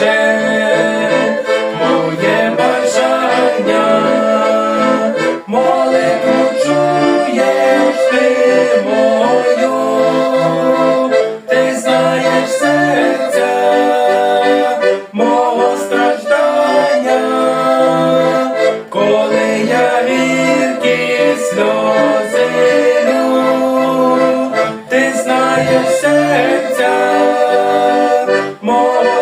вже моє бажання, молитву чуєш ти мою, ти знаєш серця, мого страждання, коли я вірки сльози, ти знаєш серця. More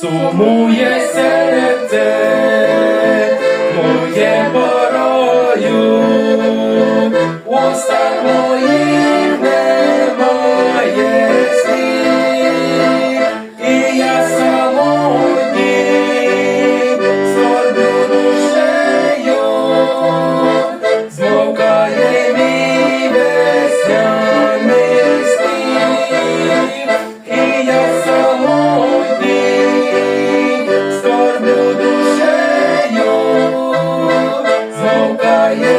сумує серед. Israel.